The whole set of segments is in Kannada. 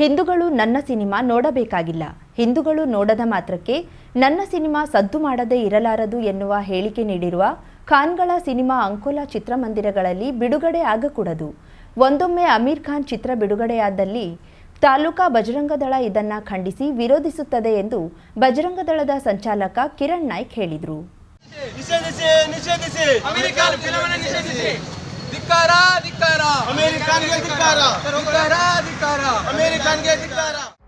ಹಿಂದೂಗಳು ನನ್ನ ಸಿನಿಮಾ ನೋಡಬೇಕಾಗಿಲ್ಲ. ಹಿಂದೂಗಳು ನೋಡದ ಮಾತ್ರಕ್ಕೆ ನನ್ನ ಸಿನಿಮಾ ಸದ್ದು ಮಾಡದೇ ಇರಲಾರದು ಎನ್ನುವ ಹೇಳಿಕೆ ನೀಡಿರುವ ಖಾನ್ಗಳ ಸಿನಿಮಾ ಅಂಕೋಲಾ ಚಿತ್ರಮಂದಿರಗಳಲ್ಲಿ ಬಿಡುಗಡೆ ಆಗಕೂಡದು. ಒಂದೊಮ್ಮೆ ಅಮೀರ್ ಖಾನ್ ಚಿತ್ರ ಬಿಡುಗಡೆಯಾದಲ್ಲಿ ತಾಲೂಕಾ ಬಜರಂಗದಳ ಇದನ್ನ ಖಂಡಿಸಿ ವಿರೋಧಿಸುತ್ತದೆ ಎಂದು ಬಜರಂಗದಳದ ಸಂಚಾಲಕ ಕಿರಣ್ ನಾಯ್ಕ್ ಹೇಳಿದರು.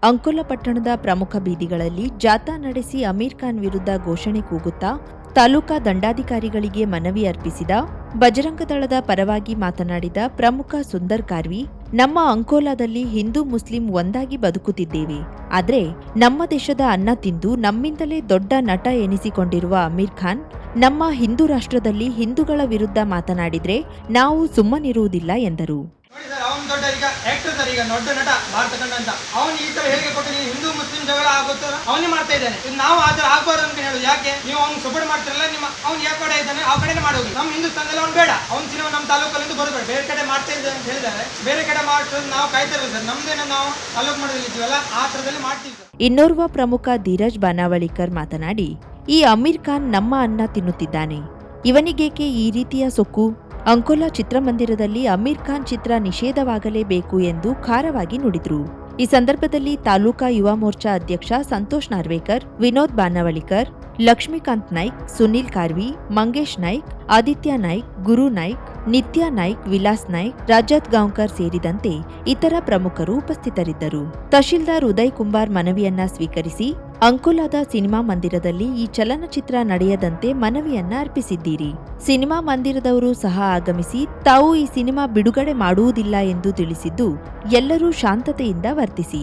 ಅಂಕೋಲ ಪಟ್ಟಣದ ಪ್ರಮುಖ ಬೀದಿಗಳಲ್ಲಿ ಜಾಥಾ ನಡೆಸಿ ಅಮೀರ್ ಖಾನ್ ವಿರುದ್ಧ ಘೋಷಣೆ ಕೂಗುತ್ತಾ ತಾಲೂಕಾ ದಂಡಾಧಿಕಾರಿಗಳಿಗೆ ಮನವಿ ಅರ್ಪಿಸಿದ ಬಜರಂಗದಳದ ಪರವಾಗಿ ಮಾತನಾಡಿದ ಪ್ರಮುಖ ಸುಂದರ್ ಕಾರ್ವಿ ನಮ್ಮ ಅಂಕೋಲಾದಲ್ಲಿ ಹಿಂದೂ ಮುಸ್ಲಿಂ ಒಂದಾಗಿ ಬದುಕುತ್ತಿದ್ದೇವೆ. ಆದರೆ ನಮ್ಮ ದೇಶದ ಅನ್ನ ತಿಂದು ನಮ್ಮಿಂದಲೇ ದೊಡ್ಡ ನಟ ಎನಿಸಿಕೊಂಡಿರುವ ಅಮೀರ್ ಖಾನ್ ನಮ್ಮ ಹಿಂದೂ ರಾಷ್ಟ್ರದಲ್ಲಿ ಹಿಂದೂಗಳ ವಿರುದ್ಧ ಮಾತನಾಡಿದರೆ ನಾವು ಸುಮ್ಮನಿರುವುದಿಲ್ಲ ಎಂದರು. ನೋಡಿ ಸರ್, ಅವನ್ ದೊಡ್ಡ ಈಗ ಆಕ್ಟರ್ ಸರ್, ಈಗ ದೊಡ್ಡ ನಟ, ಭಾರತ ಅಂತ. ಅವನು ಈ ತರ ಹೇಳಿಕೆ ಕೊಟ್ಟು ಹಿಂದೂ, ಮುಸ್ಲಿಂ ಜಗಳ ಆಗುತ್ತಲ್ಲ? ಅವನೇ ಮಾಡ್ತಾ ಇದ್ದಾನೆ. ಇದು ನಾವು ಆ ತರ ಆಗ್ಬಾರ್ದು ಅಂತ ಹೇಳುದು ಯಾಕೆ? ನೀವು ಅವ್ನು ಸಪೋರ್ಟ್ ಮಾಡ್ತಿರಲ್ಲ, ನಿಮ್ಮ ಅವ್ನು ಯಾವ ಕಡೆ ಇದ್ದಾನೆ? ಆ ಕಡೆನೇ ಮಾಡೋದು ನಮ್ಮ ಹಿಂದೂಸ್ತಾನದಲ್ಲಿ ಅವ್ನು ಬೇಡ. ಅವ್ನ ಸಿನಿಮಾ ನಮ್ಮ ತಾಲೂಕಲ್ಲಿಂದ ಬರಬೇಡ ಬೇರೆ ಕಡೆ ಮಾಡ್ತಾ ಇದ್ದಾರೆ ಅಂತ ಹೇಳಿದ್ದಾರೆ. ಬೇರೆ ಕಡೆ ಮಾಡ್ತಿರೋದು ನಾವು ಕಾಯ್ತಾ ಸರ್. ನಮ್ದೇನೋ ನಾವು ತಾಲೂಕು ಮಾಡೋದಿಲ್ಲ ಇದ್ದೀವಲ್ಲ, ಆ ತರದಲ್ಲಿ ಮಾಡ್ತೀವಿ ಸರ್. ಇನ್ನೋರ್ವ ಪ್ರಮುಖ ಧೀರಜ್ ಬನಾವಳಿಕರ್ ಮಾತನಾಡಿ, ಈ ಅಮೀರ್ ಖಾನ್ ನಮ್ಮ ಅನ್ನ ತಿನ್ನುತ್ತಿದ್ದಾನೆ. ಇವನಿಗೇಕೆ ಈ ರೀತಿಯ ಸೊಕ್ಕು? ಅಂಕೋಲಾ ಚಿತ್ರಮಂದಿರದಲ್ಲಿ ಅಮೀರ್ ಖಾನ್ ಚಿತ್ರ ನಿಷೇಧವಾಗಲೇಬೇಕು ಎಂದು ಖಾರವಾಗಿ ನುಡಿದ್ರು. ಈ ಸಂದರ್ಭದಲ್ಲಿ ತಾಲೂಕಾ ಯುವ ಮೋರ್ಚಾ ಅಧ್ಯಕ್ಷ ಸಂತೋಷ್ ನಾರ್ವೇಕರ್, ವಿನೋದ್ ಬಾನವಳಿಕರ್, ಲಕ್ಷ್ಮೀಕಾಂತ್ ನಾಯ್ಕ್, ಸುನೀಲ್ ಕಾರ್ವಿ, ಮಂಗೇಶ್ ನಾಯ್ಕ್, ಆದಿತ್ಯ ನಾಯ್ಕ್, ಗುರು ನಾಯ್ಕ್, ನಿತ್ಯ ನಾಯ್ಕ್, ವಿಲಾಸ್ ನಾಯ್ಕ್, ರಾಜತ್ ಗಾಂವ್ಕರ್ ಸೇರಿದಂತೆ ಇತರ ಪ್ರಮುಖರು ಉಪಸ್ಥಿತರಿದ್ದರು. ತಹಶೀಲ್ದಾರ್ ಉದಯ್ ಕುಂಬಾರ್ ಮನವಿಯನ್ನ ಸ್ವೀಕರಿಸಿ ಅಂಕೋಲಾದ ಸಿನಿಮಾ ಮಂದಿರದಲ್ಲಿ ಈ ಚಲನಚಿತ್ರ ನಡೆಯದಂತೆ ಮನವಿಯನ್ನ ಅರ್ಪಿಸಿದ್ದೀರಿ. ಸಿನಿಮಾ ಮಂದಿರದವರು ಸಹ ಆಗಮಿಸಿ ತಾವು ಈ ಸಿನಿಮಾ ಬಿಡುಗಡೆ ಮಾಡುವುದಿಲ್ಲ ಎಂದು ತಿಳಿಸಿದ್ದು ಎಲ್ಲರೂ ಶಾಂತತೆಯಿಂದ ವರ್ತಿಸಿ.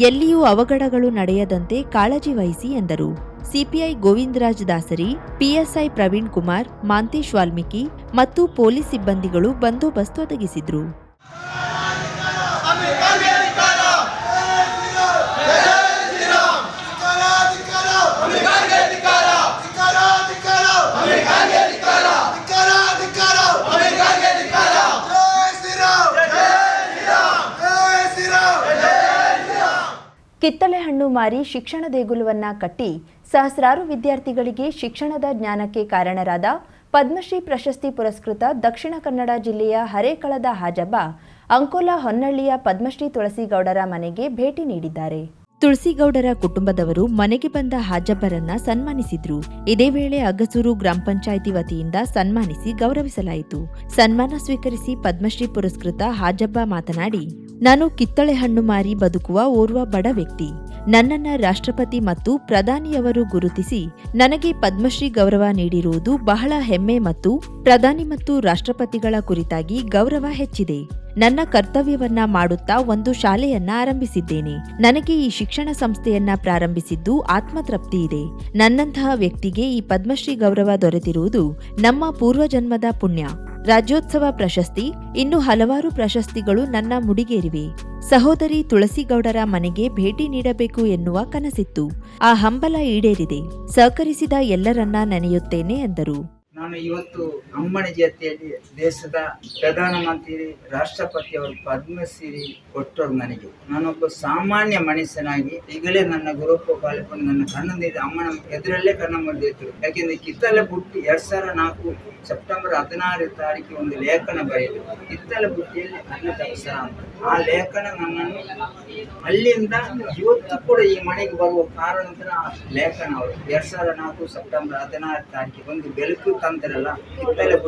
ಎಲ್ಲಿಯೂ ಅವಘಡಗಳು ನಡೆಯದಂತೆ ಕಾಳಜಿ ವಹಿಸಿ ಎಂದರು. ಸಿಪಿಐ ಗೋವಿಂದರಾಜ್ ದಾಸರಿ, ಪಿಎಸ್ಐ ಪ್ರವೀಣ್ ಕುಮಾರ್, ಮಾಂತೇಶ್ ವಾಲ್ಮೀಕಿ ಮತ್ತು ಪೊಲೀಸ್ ಸಿಬ್ಬಂದಿಗಳು ಬಂದೋಬಸ್ತ್ ಒದಗಿಸಿದ್ರು. ಕಿತ್ತಳೆ ಹಣ್ಣು ಮಾರಿ ಶಿಕ್ಷಣ ದೇಗುಲವನ್ನ ಕಟ್ಟಿ ಸಹಸ್ರಾರು ವಿದ್ಯಾರ್ಥಿಗಳಿಗೆ ಶಿಕ್ಷಣದ ಜ್ಞಾನಕ್ಕೆ ಕಾರಣರಾದ ಪದ್ಮಶ್ರೀ ಪ್ರಶಸ್ತಿ ಪುರಸ್ಕೃತ ದಕ್ಷಿಣ ಕನ್ನಡ ಜಿಲ್ಲೆಯ ಹರೇಕಳದ ಹಾಜಬ್ಬ ಅಂಕೋಲಾ ಹೊನ್ನಳ್ಳಿಯ ಪದ್ಮಶ್ರೀ ತುಳಸಿಗೌಡರ ಮನೆಗೆ ಭೇಟಿ ನೀಡಿದ್ದಾರೆ. ತುಳಸಿಗೌಡರ ಕುಟುಂಬದವರು ಮನೆಗೆ ಬಂದ ಹಾಜಬ್ಬರನ್ನ ಸನ್ಮಾನಿಸಿದ್ರು. ಇದೇ ವೇಳೆ ಅಗಸೂರು ಗ್ರಾಮ ಪಂಚಾಯಿತಿ ವತಿಯಿಂದ ಸನ್ಮಾನಿಸಿ ಗೌರವಿಸಲಾಯಿತು. ಸನ್ಮಾನ ಸ್ವೀಕರಿಸಿ ಪದ್ಮಶ್ರೀ ಪುರಸ್ಕೃತ ಹಾಜಬ್ಬ ಮಾತನಾಡಿ ನಾನು ಕಿತ್ತಳೆ ಹಣ್ಣು ಮಾರಿ ಬದುಕುವ ಓರ್ವ ಬಡ ವ್ಯಕ್ತಿ. ನನ್ನನ್ನ ರಾಷ್ಟ್ರಪತಿ ಮತ್ತು ಪ್ರಧಾನಿಯವರು ಗುರುತಿಸಿ ನನಗೆ ಪದ್ಮಶ್ರೀ ಗೌರವ ನೀಡಿರುವುದು ಬಹಳ ಹೆಮ್ಮೆ ಮತ್ತು ಪ್ರಧಾನಿ ಮತ್ತು ರಾಷ್ಟ್ರಪತಿಗಳ ಕುರಿತಾಗಿ ಗೌರವ ಹೆಚ್ಚಿದೆ. ನನ್ನ ಕರ್ತವ್ಯವನ್ನ ಮಾಡುತ್ತಾ ಒಂದು ಶಾಲೆಯನ್ನ ಆರಂಭಿಸಿದ್ದೇನೆ. ನನಗೆ ಈ ಶಿಕ್ಷಣ ಸಂಸ್ಥೆಯನ್ನ ಪ್ರಾರಂಭಿಸಿದ್ದು ಆತ್ಮತೃಪ್ತಿ ಇದೆ. ನನ್ನಂತಹ ವ್ಯಕ್ತಿಗೆ ಈ ಪದ್ಮಶ್ರೀ ಗೌರವ ದೊರೆತಿರುವುದು ನಮ್ಮ ಪೂರ್ವಜನ್ಮದ ಪುಣ್ಯ. ರಾಜ್ಯೋತ್ಸವ ಪ್ರಶಸ್ತಿ, ಇನ್ನು ಹಲವಾರು ಪ್ರಶಸ್ತಿಗಳು ನನ್ನ ಮುಡಿಗೇರಿವೆ. ಸಹೋದರಿ ತುಳಸಿಗೌಡರ ಮನೆಗೆ ಭೇಟಿ ನೀಡಬೇಕು ಎನ್ನುವ ಕನಸಿತ್ತು. ಆ ಹಂಬಲ ಈಡೇರಿದೆ. ಸಹಕರಿಸಿದ ಎಲ್ಲರನ್ನ ನೆನೆಯುತ್ತೇನೆ ಎಂದರು. ನಾನು ಇವತ್ತು ಅಮ್ಮನ ಜೊತೆಯಲ್ಲಿ ದೇಶದ ಪ್ರಧಾನಮಂತ್ರಿ ರಾಷ್ಟ್ರಪತಿಯವರು ಪದ್ಮಶ್ರೀ ಕೊಟ್ಟರು ನನಗೆ. ನಾನೊಬ್ಬ ಸಾಮಾನ್ಯ ಮನುಷ್ಯನಾಗಿ ಈಗಲೇ ನನ್ನ ಗುರುಪ ಪಾಲಿಕೊಂಡು ನನ್ನ ಕಣ್ಣಂದಿದ್ದ ಅಮ್ಮನ ಎದುರಲ್ಲೇ ಕಣ್ಣ ಮುಂದಿದ್ರು ಯಾಕೆಂದ್ರೆ ಕಿತ್ತಲೆ ಬುಟ್ಟಿ ಎರಡ್ ಸಾವಿರದ ನಾಲ್ಕು ಸೆಪ್ಟೆಂಬರ್ ಹದಿನಾರು ತಾರೀಕು ಒಂದು ಲೇಖನ ಬರೆಯಿತು ಕಿತ್ತಲೆ ಬುಟ್ಟಿಯಲ್ಲಿ ನನ್ನ ಕೆಲಸ ಆ ಲೇಖನ ನನ್ನನ್ನು ಅಲ್ಲಿಂದ ಇವತ್ತು ಕೂಡ ಈ ಮನೆಗೆ ಬರುವ ಕಾರಣ ಲೇಖನ ಅವರು ಎರಡ್ ಸಾವಿರದ ನಾಲ್ಕು ಸೆಪ್ಟೆಂಬರ್ ಹದಿನಾರು ತಾರೀಕು ಒಂದು ಬೆಳಕು ತಂದ್ರಲ್ಲ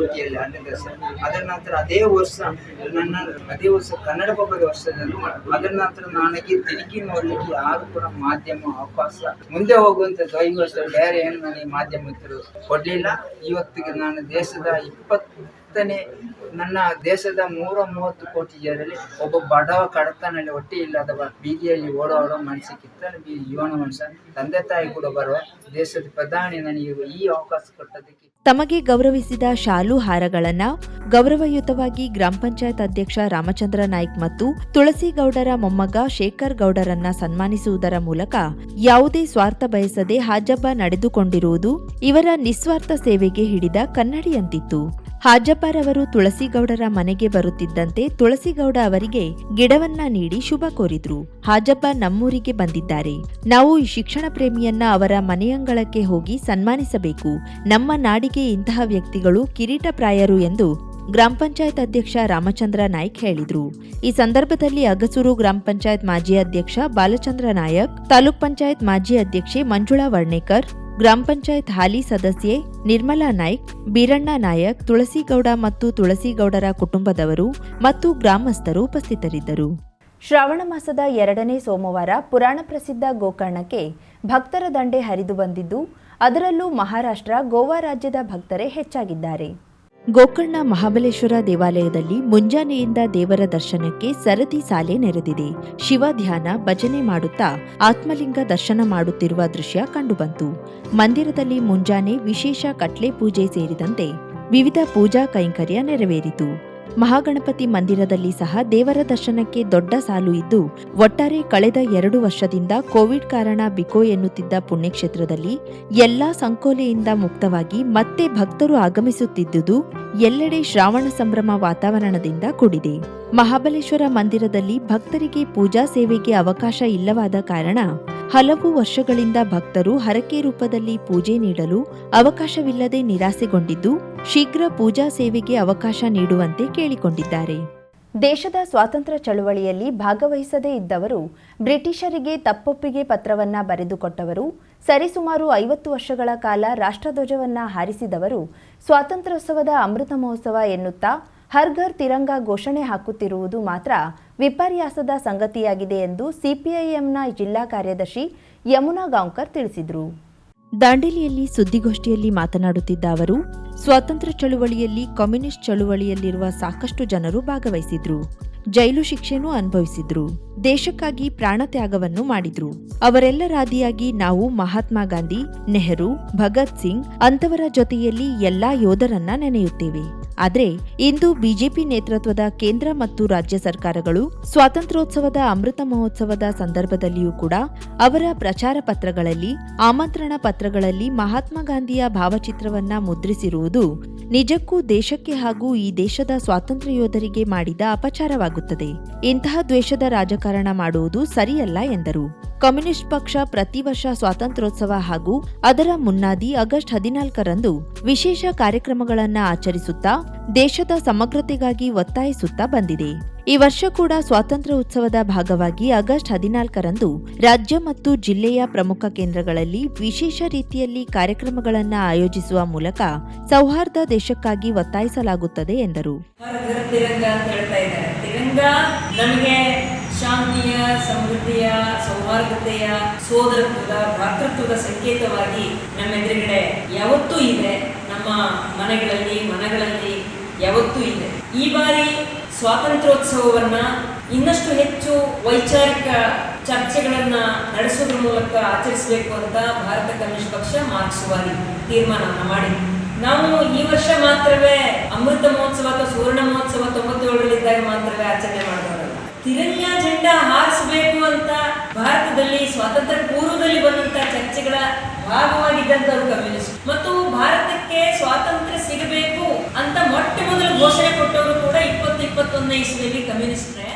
ಕಿತ್ತಲೆ ಅಲ್ಲಿಂದ ಸರ್ ಅದರ ನಂತರ ಅದೇ ವರ್ಷ ನನ್ನ, ಅದೇ ವರ್ಷ ಕನ್ನಡ ಪಬ್ಬದ ವರ್ಷದಲ್ಲಿ ಅದರ ನಂತರ ನನಗೆ ತಿರುಗಿ ನೋಡ್ಲಿಕ್ಕೆ ಯಾರು ಕೂಡ ಮಾಧ್ಯಮ ಅವಕಾಶ ಮುಂದೆ ಹೋಗುವಂತ ವರ್ಷ ಬೇರೆ ಏನು ನನಗೆ ಮಾಧ್ಯಮ ಕೊಡ್ಲಿಲ್ಲ. ಇವತ್ತಿಗೆ ನಾನು ದೇಶದ ಇಪ್ಪತ್ತನೇ ನನ್ನ ದೇಶದ ನೂರ ಮೂವತ್ತು ಕೋಟಿ ಜನರಲ್ಲಿ ಒಬ್ಬ ಬಡವ ಕಡತನಲ್ಲಿ ಹೊಟ್ಟೆ ಇಲ್ಲದವ ಬೀದಿಯಲ್ಲಿ ಓಡಾಡೋ ಮನುಷ್ಯ ಕಿತ್ತನೆ ಬೀದಿ ಯುವನ ಮನುಷ್ಯ ತಂದೆ ತಾಯಿ ಕೂಡ ಬರುವ ದೇಶದ ಪ್ರಧಾನಿ ನನಗೆ ಈ ಅವಕಾಶ ಕೊಟ್ಟದಕ್ಕೆ ತಮಗೆ ಗೌರವಿಸಿದ ಶಾಲು ಹಾರಗಳನ್ನ ಗೌರವಯುತವಾಗಿ ಗ್ರಾಮ ಪಂಚಾಯತ್ ಅಧ್ಯಕ್ಷ ರಾಮಚಂದ್ರ ನಾಯ್ಕ್ ಮತ್ತು ತುಳಸಿಗೌಡರ ಮೊಮ್ಮಗ ಶೇಖರ್ ಗೌಡರನ್ನ ಸನ್ಮಾನಿಸುವುದರ ಮೂಲಕ ಯಾವುದೇ ಸ್ವಾರ್ಥ ಬಯಸದೆ ಹಾಜಬ್ಬ ನಡೆದುಕೊಂಡಿರುವುದು ಇವರ ನಿಸ್ವಾರ್ಥ ಸೇವೆಗೆ ಹಿಡಿದ ಕನ್ನಡಿಯಂತಿತ್ತು. ಹಾಜಪ್ಪರವರು ತುಳಸಿಗೌಡರ ಮನೆಗೆ ಬರುತ್ತಿದ್ದಂತೆ ತುಳಸಿಗೌಡ ಅವರಿಗೆ ಗಿಡವನ್ನ ನೀಡಿ ಶುಭ ಕೋರಿದ್ರು. ಹಾಜಪ್ಪ ನಮ್ಮೂರಿಗೆ ಬಂದಿದ್ದಾರೆ. ನಾವು ಈ ಶಿಕ್ಷಣ ಪ್ರೇಮಿಯನ್ನ ಅವರ ಮನೆಯಂಗಳಕ್ಕೆ ಹೋಗಿ ಸನ್ಮಾನಿಸಬೇಕು. ನಮ್ಮ ನಾಡಿಗೆ ಇಂತಹ ವ್ಯಕ್ತಿಗಳು ಕಿರೀಟಪ್ರಾಯರು ಎಂದು ಗ್ರಾಮ ಪಂಚಾಯತ್ ಅಧ್ಯಕ್ಷ ರಾಮಚಂದ್ರ ನಾಯ್ಕ್ ಹೇಳಿದ್ರು. ಈ ಸಂದರ್ಭದಲ್ಲಿ ಅಗಸೂರು ಗ್ರಾಮ ಪಂಚಾಯತ್ ಮಾಜಿ ಅಧ್ಯಕ್ಷ ಬಾಲಚಂದ್ರ ನಾಯಕ್, ತಾಲೂಕ್ ಪಂಚಾಯತ್ ಮಾಜಿ ಅಧ್ಯಕ್ಷೆ ಮಂಜುಳಾ ವರ್ಣೇಕರ್ ಗ್ರಾಮ ಪಂಚಾಯತ್ ಹಾಲಿ ಸದಸ್ಯೆ ನಿರ್ಮಲಾ ನಾಯ್ಕ್, ಬೀರಣ್ಣ ನಾಯಕ್, ತುಳಸಿಗೌಡ ಮತ್ತು ತುಳಸಿಗೌಡರ ಕುಟುಂಬದವರು ಮತ್ತು ಗ್ರಾಮಸ್ಥರು ಉಪಸ್ಥಿತರಿದ್ದರು. ಶ್ರಾವಣ ಮಾಸದ ಎರಡನೇ ಸೋಮವಾರ ಪುರಾಣ ಪ್ರಸಿದ್ಧ ಗೋಕರ್ಣಕ್ಕೆ ಭಕ್ತರ ದಂಡೆ ಹರಿದು ಬಂದಿದ್ದು, ಅದರಲ್ಲೂ ಮಹಾರಾಷ್ಟ್ರ, ಗೋವಾ ರಾಜ್ಯದ ಭಕ್ತರೇ ಹೆಚ್ಚಾಗಿದ್ದಾರೆ. ಗೋಕರ್ಣ ಮಹಾಬಲೇಶ್ವರ ದೇವಾಲಯದಲ್ಲಿ ಮುಂಜಾನೆಯಿಂದ ದೇವರ ದರ್ಶನಕ್ಕೆ ಸರದಿ ಸಾಲೆ ನೆರೆದಿದೆ. ಶಿವ ಧ್ಯಾನ, ಭಜನೆ ಮಾಡುತ್ತಾ ಆತ್ಮಲಿಂಗ ದರ್ಶನ ಮಾಡುತ್ತಿರುವ ದೃಶ್ಯ ಕಂಡುಬಂತು. ಮಂದಿರದಲ್ಲಿ ಮುಂಜಾನೆ ವಿಶೇಷ ಕಟ್ಲೆ ಪೂಜೆ ಸೇರಿದಂತೆ ವಿವಿಧ ಪೂಜಾ ಕೈಂಕರ್ಯ ನೆರವೇರಿತು. ಮಹಾಗಣಪತಿ ಮಂದಿರದಲ್ಲಿ ಸಹ ದೇವರ ದರ್ಶನಕ್ಕೆ ದೊಡ್ಡ ಸಾಲು ಇದ್ದು, ಒಟ್ಟಾರೆ ಕಳೆದ ಎರಡು ವರ್ಷದಿಂದ ಕೋವಿಡ್ ಕಾರಣ ಬಿಕೋ ಎನ್ನುತ್ತಿದ್ದ ಪುಣ್ಯಕ್ಷೇತ್ರದಲ್ಲಿ ಎಲ್ಲಾ ಸಂಕೋಲೆಯಿಂದ ಮುಕ್ತವಾಗಿ ಮತ್ತೆ ಭಕ್ತರು ಆಗಮಿಸುತ್ತಿದ್ದುದು ಎಲ್ಲೆಡೆ ಶ್ರಾವಣ ಸಂಭ್ರಮ ವಾತಾವರಣದಿಂದ ಕೂಡಿದೆ. ಮಹಾಬಲೇಶ್ವರ ಮಂದಿರದಲ್ಲಿ ಭಕ್ತರಿಗೆ ಪೂಜಾ ಸೇವೆಗೆ ಅವಕಾಶ ಇಲ್ಲವಾದ ಕಾರಣ ಹಲವು ವರ್ಷಗಳಿಂದ ಭಕ್ತರು ಹರಕೆ ರೂಪದಲ್ಲಿ ಪೂಜೆ ನೀಡಲು ಅವಕಾಶವಿಲ್ಲದೆ ನಿರಾಸೆಗೊಂಡಿದ್ದು, ಶೀಘ್ರ ಪೂಜಾ ಸೇವೆಗೆ ಅವಕಾಶ ನೀಡುವಂತೆ ಕೇಳಿಕೊಂಡಿದ್ದಾರೆ. ದೇಶದ ಸ್ವಾತಂತ್ರ್ಯ ಚಳುವಳಿಯಲ್ಲಿ ಭಾಗವಹಿಸದೇ ಇದ್ದವರು, ಬ್ರಿಟಿಷರಿಗೆ ತಪ್ಪೊಪ್ಪಿಗೆ ಪತ್ರವನ್ನ ಬರೆದುಕೊಟ್ಟವರು, ಸರಿಸುಮಾರು ಐವತ್ತು ವರ್ಷಗಳ ಕಾಲ ರಾಷ್ಟ್ರಧ್ವಜವನ್ನ ಹಾರಿಸಿದವರು, ಸ್ವಾತಂತ್ರ್ಯೋತ್ಸವದ ಅಮೃತ ಮಹೋತ್ಸವ ಎನ್ನುತ್ತಾ ಹರ್ಘರ್ ತಿರಂಗ ಘೋಷಣೆ ಹಾಕುತ್ತಿರುವುದು ಮಾತ್ರ ವಿಪರ್ಯಾಸದ ಸಂಗತಿಯಾಗಿದೆ ಎಂದು ಸಿಪಿಐಎಂನ ಜಿಲ್ಲಾ ಕಾರ್ಯದರ್ಶಿ ಯಮುನಾ ಗಾಂವ್ಕರ್ ತಿಳಿಸಿದರು. ದಾಂಡೇಲಿಯಲ್ಲಿ ಸುದ್ದಿಗೋಷ್ಠಿಯಲ್ಲಿ ಮಾತನಾಡುತ್ತಿದ್ದ ಅವರು, ಸ್ವಾತಂತ್ರ್ಯ ಚಳುವಳಿಯಲ್ಲಿ ಕಮ್ಯುನಿಸ್ಟ್ ಚಳುವಳಿಯಲ್ಲಿರುವ ಸಾಕಷ್ಟು ಜನರು ಭಾಗವಹಿಸಿದ್ರು, ಜೈಲು ಶಿಕ್ಷೆನೂ ಅನುಭವಿಸಿದ್ರು, ದೇಶಕ್ಕಾಗಿ ಪ್ರಾಣ ತ್ಯಾಗವನ್ನು ಮಾಡಿದ್ರು. ಅವರೆಲ್ಲರಾದಿಯಾಗಿ ನಾವು ಮಹಾತ್ಮ ಗಾಂಧಿ, ನೆಹರು, ಭಗತ್ ಸಿಂಗ್ ಅಂತವರ ಜೊತೆಯಲ್ಲಿ ಎಲ್ಲಾ ಯೋಧರನ್ನ ನೆನೆಯುತ್ತೇವೆ. ಆದ್ರೆ ಇಂದು ಬಿಜೆಪಿ ನೇತೃತ್ವದ ಕೇಂದ್ರ ಮತ್ತು ರಾಜ್ಯ ಸರ್ಕಾರಗಳು ಸ್ವಾತಂತ್ರ್ಯೋತ್ಸವದ ಅಮೃತ ಮಹೋತ್ಸವದ ಸಂದರ್ಭದಲ್ಲಿಯೂ ಕೂಡ ಅವರ ಪ್ರಚಾರ ಪತ್ರಗಳಲ್ಲಿ, ಆಮಂತ್ರಣ ಪತ್ರಗಳಲ್ಲಿ ಮಹಾತ್ಮ ಗಾಂಧಿಯ ಭಾವಚಿತ್ರವನ್ನ ಮುದ್ರಿಸಿರುವುದು ನಿಜಕ್ಕೂ ದೇಶಕ್ಕೆ ಹಾಗೂ ಈ ದೇಶದ ಸ್ವಾತಂತ್ರ್ಯ ಯೋಧರಿಗೆ ಮಾಡಿದ ಅಪಚಾರವಾಗುತ್ತದೆ. ಇಂತಹ ದ್ವೇಷದ ರಾಜಕಾರಣ ಮಾಡುವುದು ಸರಿಯಲ್ಲ ಎಂದರು. ಕಮ್ಯುನಿಸ್ಟ್ ಪಕ್ಷ ಪ್ರತಿ ವರ್ಷ ಸ್ವಾತಂತ್ರ್ಯೋತ್ಸವ ಹಾಗೂ ಅದರ ಮುನ್ನಾದಿ ಆಗಸ್ಟ್ ಹದಿನಾಲ್ಕರಂದು ವಿಶೇಷ ಕಾರ್ಯಕ್ರಮಗಳನ್ನು ಆಚರಿಸುತ್ತಾ ದೇಶದ ಸಮಗ್ರತೆಗಾಗಿ ಒತ್ತಾಯಿಸುತ್ತಾ ಬಂದಿದೆ. ಈ ವರ್ಷ ಕೂಡ ಸ್ವಾತಂತ್ರ್ಯ ಉತ್ಸವದ ಭಾಗವಾಗಿ ಆಗಸ್ಟ್ ಹದಿನಾಲ್ಕರಂದು ರಾಜ್ಯ ಮತ್ತು ಜಿಲ್ಲೆಯ ಪ್ರಮುಖ ಕೇಂದ್ರಗಳಲ್ಲಿ ವಿಶೇಷ ರೀತಿಯಲ್ಲಿ ಕಾರ್ಯಕ್ರಮಗಳನ್ನು ಆಯೋಜಿಸುವ ಮೂಲಕ ಸೌಹಾರ್ದ ದೇಶಕ್ಕಾಗಿ ಒತ್ತಾಯಿಸಲಾಗುತ್ತದೆ ಎಂದರು. ಶಾಂತಿಯ, ಸಮೃದ್ಧಿಯ, ಸೌಹಾರ್ದತೆಯ, ಸೋದರತ್ವದ, ಭ್ರಾತೃತ್ವದ ಸಂಕೇತವಾಗಿ ನಮ್ಮ ಎದುರುಗಡೆ ಯಾವತ್ತೂ ಇದೆ. ನಮ್ಮ ಮನೆಗಳಲ್ಲಿ, ಮನಗಳಲ್ಲಿ ಯಾವತ್ತೂ ಇದೆ ಈ ಬಾರಿ ಸ್ವಾತಂತ್ರ್ಯೋತ್ಸವವನ್ನ ಇನ್ನಷ್ಟು ಹೆಚ್ಚು ವೈಚಾರಿಕ ಚರ್ಚೆಗಳನ್ನ ನಡೆಸೋದ್ರ ಮೂಲಕ ಆಚರಿಸಬೇಕು ಅಂತ ಭಾರತ ಕಮ್ಯುನಿಸ್ಟ್ ಪಕ್ಷ ಮಾರ್ಕ್ಸ್ವಾದಿ ತೀರ್ಮಾನವನ್ನು ಮಾಡಿದೆ. ನಾವು ಈ ವರ್ಷ ಮಾತ್ರವೇ ಅಮೃತ ಮಹೋತ್ಸವ ಅಥವಾ ಸುವರ್ಣ ಮಹೋತ್ಸವ ತೊಂಬತ್ತೇಳರಲ್ಲಿದ್ದಾಗ ಮಾತ್ರವೇ ಆಚರಣೆ ಮಾಡಿದವರಲ್ಲ. ತಿರಂಗ ಜೆಂಡಾ ಹಾರಿಸಬೇಕು ಅಂತ ಭಾರತದಲ್ಲಿ ಸ್ವಾತಂತ್ರ್ಯ ಪೂರ್ವದಲ್ಲಿ ಬಂದಂತ ಚರ್ಚೆಗಳ ಭಾಗವಾಗಿದ್ದಂಥವ್ರು ಕಮ್ಯುನಿಸ್ಟ್. ಮತ್ತು ಭಾರತಕ್ಕೆ ಸ್ವಾತಂತ್ರ್ಯ ಸಿಗಬೇಕು ಅಂತ ಮೊಟ್ಟ ಮೊದಲು ಘೋಷಣೆ ಕೊಟ್ಟವರು ಕೂಡ ಇಪ್ಪತ್ತು ಇಪ್ಪತ್ತೊಂದನೇ ಇಸ್ವಿಯಲ್ಲಿ ಕಮ್ಯುನಿಸ್ಟ್ರೇ.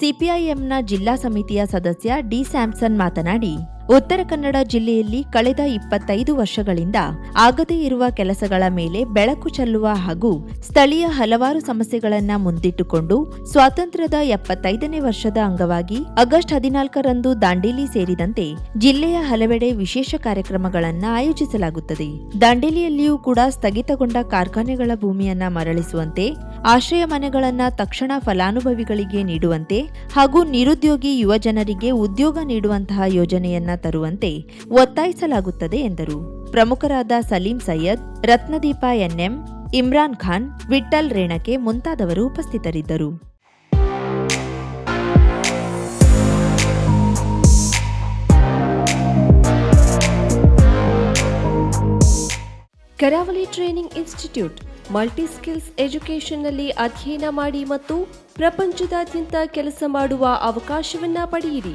ಸಿಪಿಐಎಂನ ಜಿಲ್ಲಾ ಸಮಿತಿಯ ಸದಸ್ಯ ಡಿ ಸ್ಯಾಮ್ಸನ್ ಮಾತನಾಡಿ ಉತ್ತರ ಕನ್ನಡ ಜಿಲ್ಲೆಯಲ್ಲಿ ಕಳೆದ ಇಪ್ಪತ್ತೈದು ವರ್ಷಗಳಿಂದ ಆಗದೇ ಇರುವ ಕೆಲಸಗಳ ಮೇಲೆ ಬೆಳಕು ಚೆಲ್ಲುವ ಹಾಗೂ ಸ್ಥಳೀಯ ಹಲವಾರು ಸಮಸ್ಯೆಗಳನ್ನು ಮುಂದಿಟ್ಟುಕೊಂಡು ಸ್ವಾತಂತ್ರ್ಯದ ಎಪ್ಪತ್ತೈದನೇ ವರ್ಷದ ಅಂಗವಾಗಿ ಆಗಸ್ಟ್ ಹದಿನಾಲ್ಕರಂದು ದಾಂಡೇಲಿ ಸೇರಿದಂತೆ ಜಿಲ್ಲೆಯ ಹಲವೆಡೆ ವಿಶೇಷ ಕಾರ್ಯಕ್ರಮಗಳನ್ನು ಆಯೋಜಿಸಲಾಗುತ್ತದೆ. ದಾಂಡೇಲಿಯಲ್ಲಿಯೂ ಕೂಡ ಸ್ಥಗಿತಗೊಂಡ ಕಾರ್ಖಾನೆಗಳ ಭೂಮಿಯನ್ನ ಮರಳಿಸುವಂತೆ, ಆಶ್ರಯ ಮನೆಗಳನ್ನು ತಕ್ಷಣ ಫಲಾನುಭವಿಗಳಿಗೆ ನೀಡುವಂತೆ ಹಾಗೂ ನಿರುದ್ಯೋಗಿ ಯುವಜನರಿಗೆ ಉದ್ಯೋಗ ನೀಡುವಂತಹ ಯೋಜನೆಯನ್ನ ತರುವಂತೆ ಒತ್ತಾಯಿಸಲಾಗುತ್ತದೆ ಎಂದರು. ಪ್ರಮುಖರಾದ ಸಲೀಂ ಸೈಯದ್, ರತ್ನದೀಪ ಎನ್ಎಂ, ಇಮ್ರಾನ್ ಖಾನ್ ವಿಠಲ್ ರೇಣಕೆ ಮುಂತಾದವರು ಉಪಸ್ಥಿತರಿದ್ದರು. Karavali training institute multi skills ಎಜುಕೇಷನ್ನಲ್ಲಿ ಅಧ್ಯಯನ ಮಾಡಿ ಮತ್ತು ಪ್ರಪಂಚದಾದ್ಯಂತ ಕೆಲಸ ಮಾಡುವ ಅವಕಾಶವನ್ನ ಪಡೆಯಿರಿ.